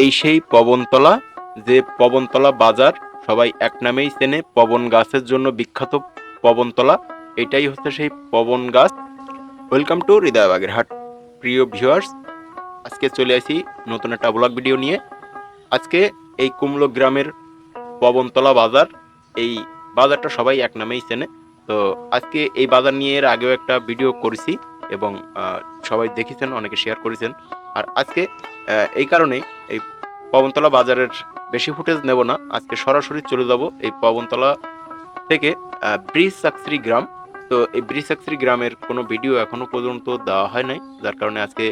এই সেই পবনতলা, যে পবনতলা বাজার সবাই এক নামেই চেনে, পবন গাছের জন্য বিখ্যাত পবনতলা। এটাই হচ্ছে সেই পবন গাছ। ওয়েলকাম টু হৃদয়বাগের হাট প্রিয় ভিউয়ার্স আজকে চলে আসি নতুন একটা ব্লগ ভিডিও নিয়ে। আজকে এই কুমলো গ্রামের পবনতলা বাজার, এই বাজারটা সবাই এক নামেই চেনে। তো আজকে এই বাজার নিয়ে এর আগেও একটা ভিডিও করেছি এবং সবাই দেখেছেন, অনেকে শেয়ার করেছেন। আর আজকে এই কারণে এই পবনতলা বাজারের বেশি ফুটেজ নেব না। আজকে সরাসরি চলে যাব এই পবনতলা থেকে ব্রিজ সাকসরি গ্রাম। তো এই ব্রিজ সাকসরি গ্রামের কোনো ভিডিও এখনও পর্যন্ত দেওয়া হয় নাই। যার কারণে আজকে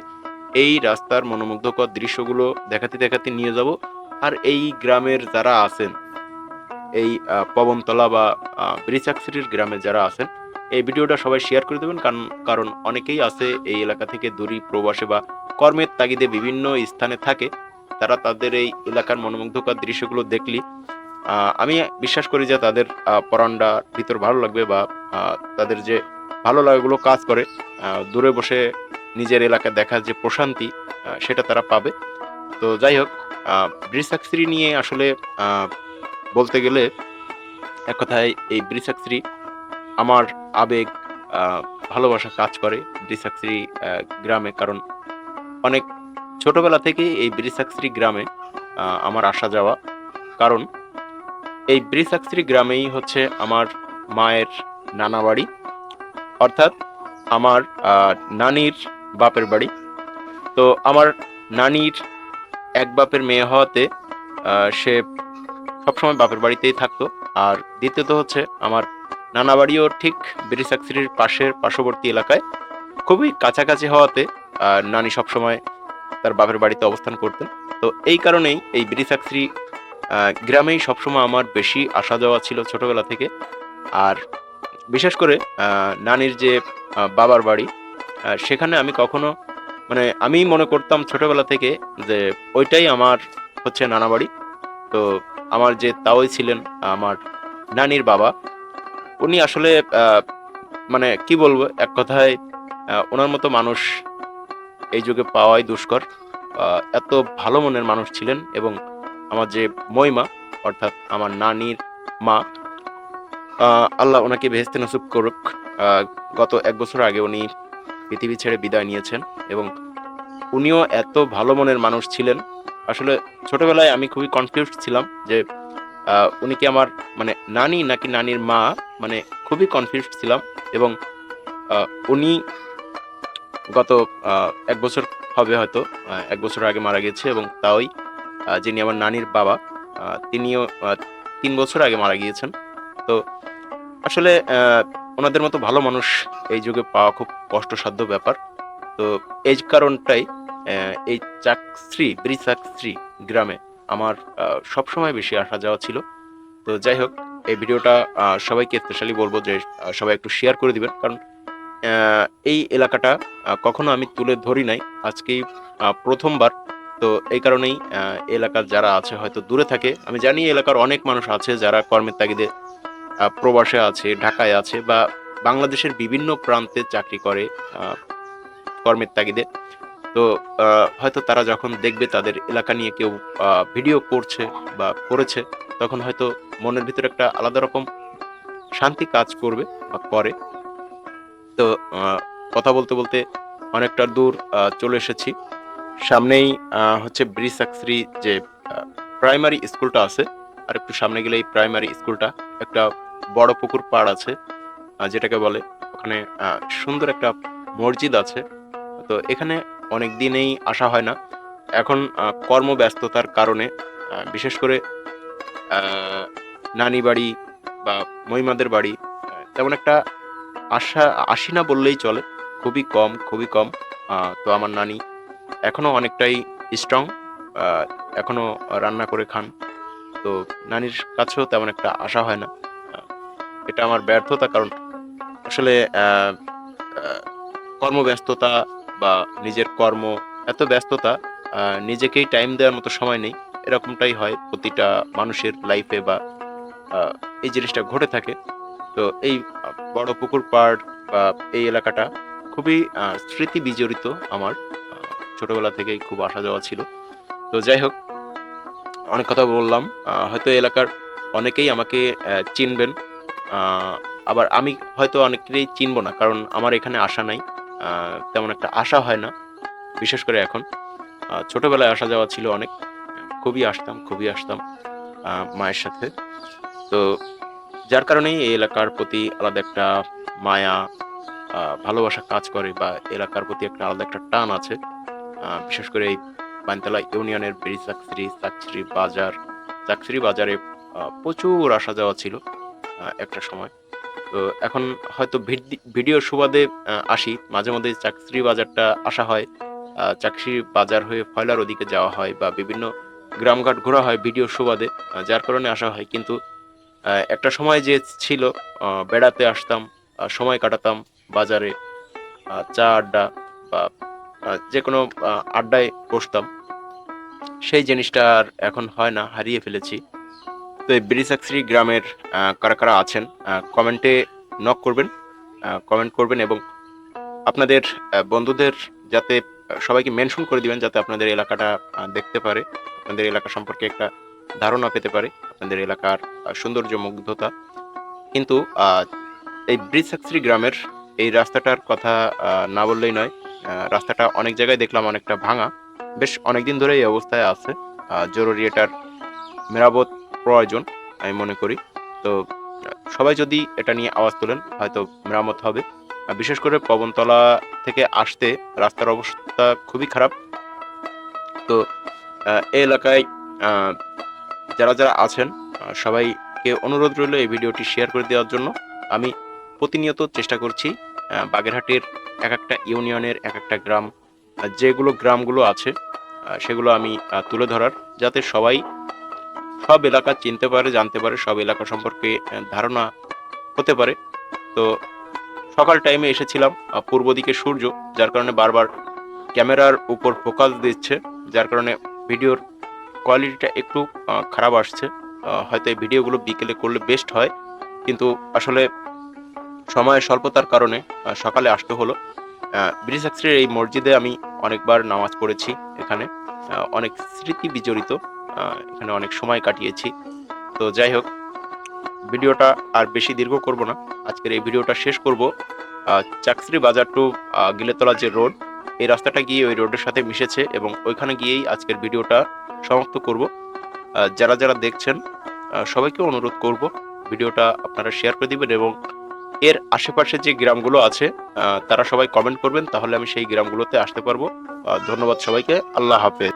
এই রাস্তার মনোমুগ্ধকর দৃশ্যগুলো দেখাতে দেখাতে নিয়ে যাব। আর এই গ্রামের যারা আছেন, এই পবনতলা বা সাকসরির গ্রামে যারা আছেন, এই ভিডিওটা সবাই শেয়ার করে দেবেন। কারণ কারণ অনেকেই আছে এই এলাকা থেকে দূরী প্রবাসে বা কর্মের তাগিদে বিভিন্ন স্থানে থাকে। তারা তাদের এই এলাকার মনোমুগ্ধকর দৃশ্যগুলো দেখলি। আমি বিশ্বাস করি যে তাদের পরান্ডা ভিতর ভালো লাগবে বা তাদের যে ভালো লাগাগুলো কাজ করে দূরে বসে নিজের এলাকা দেখার যে প্রশান্তি সেটা তারা পাবে। তো যাই হোক ব্রিজ সাকসরি নিয়ে আসলে বলতে গেলে এক কথায় এই ব্রিজ সাকসরি আমার আবেগ ভালোবাসা কাজ করে। ব্রিসাক্সরি গ্রামে, কারণ অনেক ছোটবেলা থেকে এই ব্রিসাক্সরি গ্রামে আমার আসা যাওয়া। কারণ এই ব্রিসাক্সরি গ্রামেই হচ্ছে আমার মায়ের নানা বাড়ি, অর্থাৎ আমার নানির বাপের বাড়ি। তো আমার নানির এক বাপের মেয়ে হওয়াতে সে সবসময় বাপের বাড়িতেই থাকতো। আর দ্বিতীয়ত হচ্ছে আমার নানা বাড়িও ঠিক বেরিসাক্সিরির পাশের, পার্শ্ববর্তী এলাকায়। খুবই কাছাকাছি হওয়াতে নানি সবসময় তার বাপের বাড়িতে অবস্থান করতেন। তো এই কারণেই এই বেরিসাক্সিরি গ্রামেই সবসময় আমার বেশি আসা যাওয়া ছিল ছোটবেলা থেকে। আর বিশেষ করে নানির যে বাবার বাড়ি সেখানে আমি কখনো মানে আমি মনে করতাম ছোটবেলা থেকে যে ওইটাই আমার হচ্ছে নানা বাড়ি। তো আমার যে তাওই ছিলেন, আমার নানির বাবা, উনি আসলে মানে কি বলব, এক কথায় ওনার মতো মানুষ এই যুগে পাওয়াই দুষ্কর। এত ভালো মনের মানুষ ছিলেন এবং আমার যে মইমা অর্থাৎ আমার নানির মা আল্লাহ ওনাকে ভেস্তে নসুব করুক। গত এক বছর আগে উনি পৃথিবী ছেড়ে বিদায় নিয়েছেন এবং উনিও এত ভালো মনের মানুষ ছিলেন। আসলে ছোটবেলায় আমি খুবই কনফিউজ ছিলাম যে উনি কি আমার মানে নানি নাকি নানির মা? মানে খুবই কনফিউজ ছিলাম এবং উনি গত এক বছর হবে হয়তো এক বছর আগে মারা গেছে এবং তাওই যিনি আমার নানির বাবা তিনিও তিন বছর আগে মারা গিয়েছেন। তো আসলে ওনাদের মতো ভালো মানুষ এই যুগে পাওয়া খুব কষ্টসাধ্য ব্যাপার। তো এই কারণটাই এই চাকশ্রী ব্রিচাকশ্রী গ্রামে আমার সবসময় বেশি আসা যাওয়া ছিল। তো যাই হোক, এই ভিডিওটা সবাইকে স্পেশালি বলব যে সবাই একটু শেয়ার করে দিবেন। কারণ এই এলাকাটা কখনো আমি তুলে ধরি নাই। আজকেই প্রথমবার। তো এই কারণেই এলাকার যারা আছে হয়তো দূরে থাকে। আমি জানি এলাকার অনেক মানুষ আছে যারা কর্মের তাগিদে প্রবাসে আছে, ঢাকায় আছে বা বাংলাদেশের বিভিন্ন প্রান্তে চাকরি করে কর্মের তাগিদে। তো হয়তো তারা যখন দেখবে তাদের এলাকা নিয়ে কেউ ভিডিও করছে বা করেছে, তখন হয়তো মনের ভিতরে একটা আলাদা রকম শান্তি কাজ করবে বা করে। তো কথা বলতে বলতে অনেকটা দূর চলে এসেছি। সামনেই হচ্ছে ব্রিজ সাকসরি যে প্রাইমারি স্কুলটা আছে, আর একটু সামনে গেলে এই প্রাইমারি স্কুলটা একটা বড় পুকুর পাড় আছে যেটাকে বলে ওখানে সুন্দর একটা মসজিদ আছে। তো এখানে অনেক দিনেই আসা হয় না। এখন কর্মব্যস্ততার কারণে বিশেষ করে নানি বাড়ি বা মহিমাদের বাড়ি তেমন একটা আশা আসি না বললেই চলে। খুবই কম খুবই কম। তো আমার নানি এখনও অনেকটাই স্ট্রং এখনও রান্না করে খান। তো নানির কাছেও তেমন একটা আশা হয় না। এটা আমার ব্যর্থতা কারণ আসলে কর্মব্যস্ততা বা নিজের কর্ম এত ব্যস্ততা নিজেকেই টাইম দেওয়ার মতো সময় নেই। এরকমটাই হয় প্রতিটা মানুষের লাইফে বা এই জিনিসটা ঘটে থাকে। তো এই বড় পুকুর পাড় বা এই এলাকাটা খুবই স্মৃতি বিজড়িত আমার। ছোটবেলা থেকেই খুব আসা যাওয়া ছিল। তো যাই হোক, অনেক কথা বললাম। হয়তো এলাকার অনেকেই আমাকে চিনবেন। আবার আমি হয়তো অনেকেই চিনবো না, কারণ আমার এখানে আসা নাই। তেমন একটা আশা হয় না, বিশেষ করে এখন। ছোটবেলায় আসা যাওয়া ছিল অনেক। খুবই আসতাম খুবই আসতাম মায়ের সাথে। তো যার কারণেই এই এলাকার প্রতি আলাদা একটা মায়া ভালোবাসা কাজ করে বা এলাকার প্রতি একটা আলাদা একটা টান আছে। বিশেষ করে এই বানতলা ইউনিয়নের বেরি চাকরি চাকরি বাজার চাকরি বাজারে প্রচুর আসা যাওয়া ছিল একটা সময়। তো এখন হয়তো ভিডি- ভিডিওর সুবাদে আসি, মাঝে মধ্যে চাকরি বাজারটা আসা হয় চাকরি বাজার হয়ে ফয়লার ওদিকে যাওয়া হয় বা বিভিন্ন গ্রামঘাট ঘোরা হয় ভিডিও সুবাদে যার কারণে আসা হয়। কিন্তু একটা সময় যে ছিল বেড়াতে আসতাম সময় কাটাতাম বাজারে চা আড্ডা বা যে কোনো আড্ডায় বসতাম। সেই জিনিসটা আর এখন হয় না, হারিয়ে ফেলেছি। তো এই বিরিসাক্সরি গ্রামের কারা কারা আছেন কমেন্টে নক করবেন কমেন্ট করবেন এবং আপনাদের বন্ধুদের যাতে সবাইকে মেনশন করে দিবেন, যাতে আপনাদের এলাকাটা দেখতে পারে, আপনাদের এলাকা সম্পর্কে একটা ধারণা পেতে পারে আপনাদের এলাকার সৌন্দর্য মুগ্ধতা কিন্তু এই ব্রিজসাক্সরি গ্রামের এই রাস্তাটার কথা না বললেই নয় রাস্তাটা অনেক জায়গায় দেখলাম অনেকটা ভাঙা। বেশ অনেকদিন ধরে এই অবস্থায় আছে। জরুরি এটার মেরামত প্রয়োজন, আমি মনে করি। তো, সবাই যদি এটা নিয়ে আওয়াজ তোলেন, হয়তো মেরামত হবে। বিশেষ করে পবনতলা থেকে আসতে রাস্তার অবস্থা খুবই খারাপ। তো এলাকায় যারা যারা আছেন সবাইকে অনুরোধ রইল এই ভিডিওটি শেয়ার করে দেওয়ার জন্য। আমি প্রতিনিয়ত চেষ্টা করছি বাগেরহাটের এক একটা ইউনিয়নের এক একটা গ্রাম যেগুলো গ্রামগুলো আছে সেগুলো আমি তুলে ধরার, যাতে সবাই সব এলাকা চিনতে পারে, জানতে পারে, সব এলাকা সম্পর্কে ধারণা হতে পারে। তো সকাল টাইমে এসেছিলাম পূর্ব দিকে সূর্য, যার কারণে বারবার ক্যামেরার উপর ফোকাস দিচ্ছে, যার কারণে ভিডিওর কোয়ালিটিটা একটু খারাপ আসছে। হয়তো এই ভিডিওগুলো বিকেলে করলে বেস্ট হয়। কিন্তু আসলে সময়ের স্বল্পতার কারণে সকালে আসতে হলো। ব্রিজাক্সের এই মসজিদে আমি অনেকবার নামাজ পড়েছি এখানে। অনেক স্মৃতি বিজড়িত। এখানে অনেক সময় কাটিয়েছি। তো যাই হোক ভিডিওটা আর বেশি দীর্ঘ করব না। আজকের এই ভিডিওটা শেষ করব। চাকসরি বাজার টু গিলেতলা যে রোড এই রাস্তাটা গিয়ে ওই রোডের সাথে মিশেছে এবং ওইখানে গিয়েই আজকের ভিডিওটা সমাপ্ত করব। যারা যারা দেখছেন সবাইকে অনুরোধ করব ভিডিওটা আপনারা শেয়ার করে দিবেন এবং এর আশেপাশে যে গ্রামগুলো আছে তারা সবাই কমেন্ট করবেন, তাহলে আমি সেই গ্রামগুলোতে আসতে পারব। ধন্যবাদ সবাইকে, আল্লাহ হাফেজ।